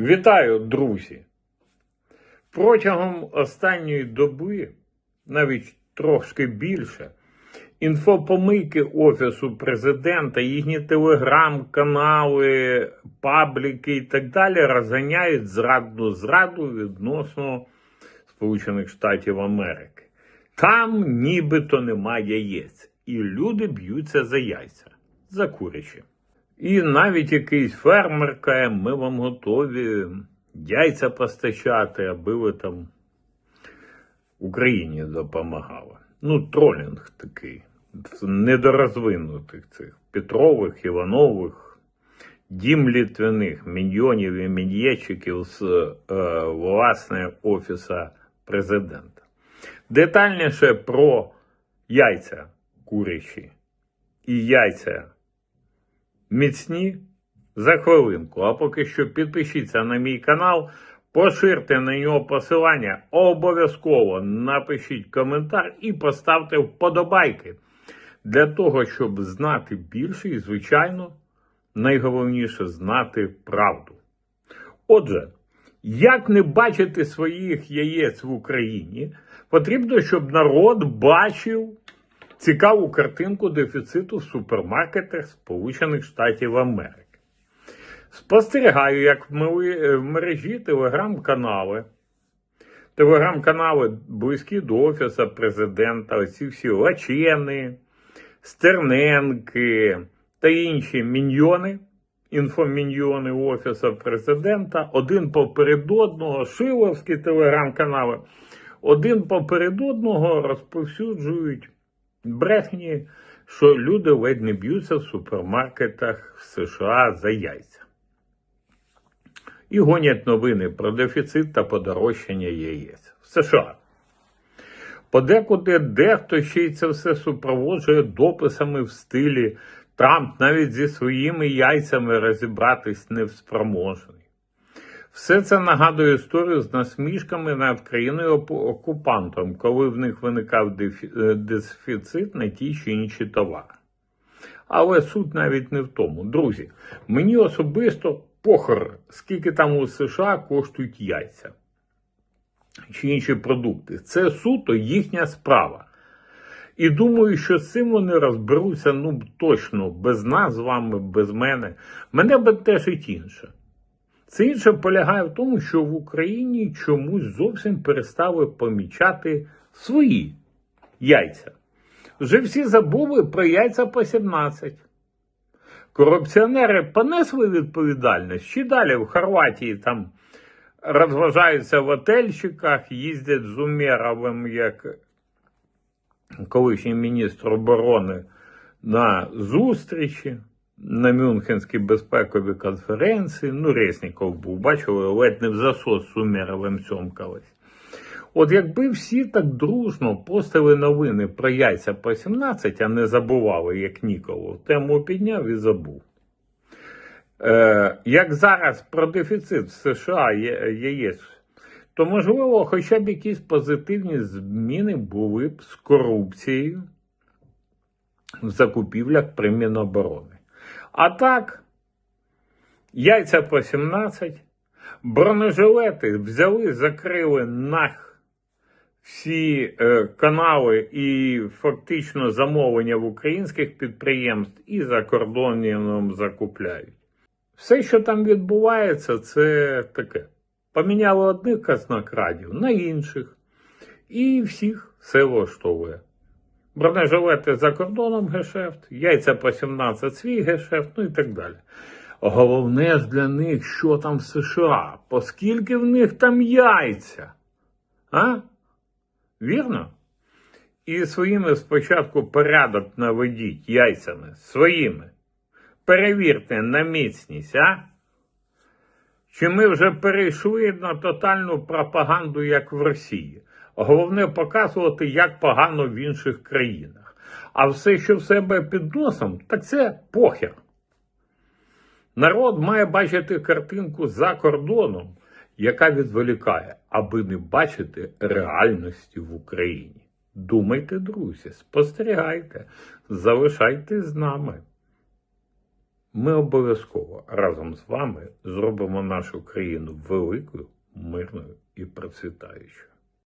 Вітаю, друзі! Протягом останньої доби, навіть трошки більше, інфопомийки Офісу президента, їхні телеграм-канали, пабліки і так далі розганяють зрадну зраду відносно Сполучених Штатів Америки. Там нібито немає яєць, і люди б'ються за яйця, за курячі. І навіть якийсь фермер каже, ми вам готові яйця постачати, аби ви там Україні допомагали. Ну, тролінг такий. Недорозвинутих цих Петрових, Іванових, дім літвяних, міньйонів і мін'єчиків з е, власне офіса президента. Детальніше про яйця курячі і яйця міцні за хвилинку. А поки що підпишіться на мій канал, поширте на нього посилання, обов'язково напишіть коментар і поставте вподобайки для того, щоб знати більше і, звичайно, найголовніше знати правду. Отже, як не бачити своїх яєць в Україні, потрібно, щоб народ бачив цікаву картинку дефіциту в супермаркетах Сполучених Штатів Америки. Спостерігаю, як в мережі телеграм-канали, телеграм-канали близькі до Офіса президента, оці всі Лачени, Стерненки та інші міньйони, інфоміньйони Офіса президента, один поперед одного, шиловські телеграм-канали, один поперед одного розповсюджують брехні, що люди ледь не б'ються в супермаркетах в США за яйця. І гонять новини про дефіцит та подорожчання яєць в США. Подекуди дехто ще й це все супроводжує дописами в стилі Трамп навіть зі своїми яйцями розібратись не спроможний. Все це нагадує історію з насмішками над країною окупантом, коли в них виникав е, дефіцит на ті чи інші товари. Але суть навіть не в тому. Друзі, мені особисто похер, скільки там у США коштують яйця чи інші продукти. Це суто їхня справа. І думаю, що з цим вони розберуться ну точно без нас з вами, без мене. Мене бентежить інше. Це інше полягає в тому, що в Україні чомусь зовсім перестали помічати свої яйця. Вже всі забули про яйця по 17. Корупціонери понесли відповідальність чи далі в Хорватії там розважаються в отельчиках, їздять з Умєровим, як колишній міністр оборони, на зустрічі на Мюнхенській безпековій конференції. Ну, Резніков був, бачили, ледь не в засос з Умєровим цьомкались. От якби всі так дружно постили новини про яйця по 17, а не забували, як Ніколов, тему підняв і забув. Е, як зараз про дефіцит в США яєць, то можливо, хоча б якісь позитивні зміни були б з корупцією в закупівлях при Міноборони. А так, яйця по 17, бронежилети взяли, закрили нах всі е, канали і фактично замовлення в українських підприємств і за кордоном закупляють. Все, що там відбувається, це таке. Поміняли одних казнокрадів на інших, і всіх все влаштовує. Бронежилети за кордоном гешефт, яйця по 17 свій гешефт, ну і так далі. Головне ж для них, що там в США, оскільки в них там яйця. А? Вірно? І своїми спочатку порядок наведіть яйцями, своїми. Перевірте на міцність, а? Чи ми вже перейшли на тотальну пропаганду, як в Росії? Головне показувати, як погано в інших країнах. А все, що в себе під носом, так це похер. Народ має бачити картинку за кордоном, яка відволікає, аби не бачити реальності в Україні. Думайте, друзі, спостерігайте, залишайтесь з нами. Ми обов'язково разом з вами зробимо нашу країну великою, мирною і процвітаючою.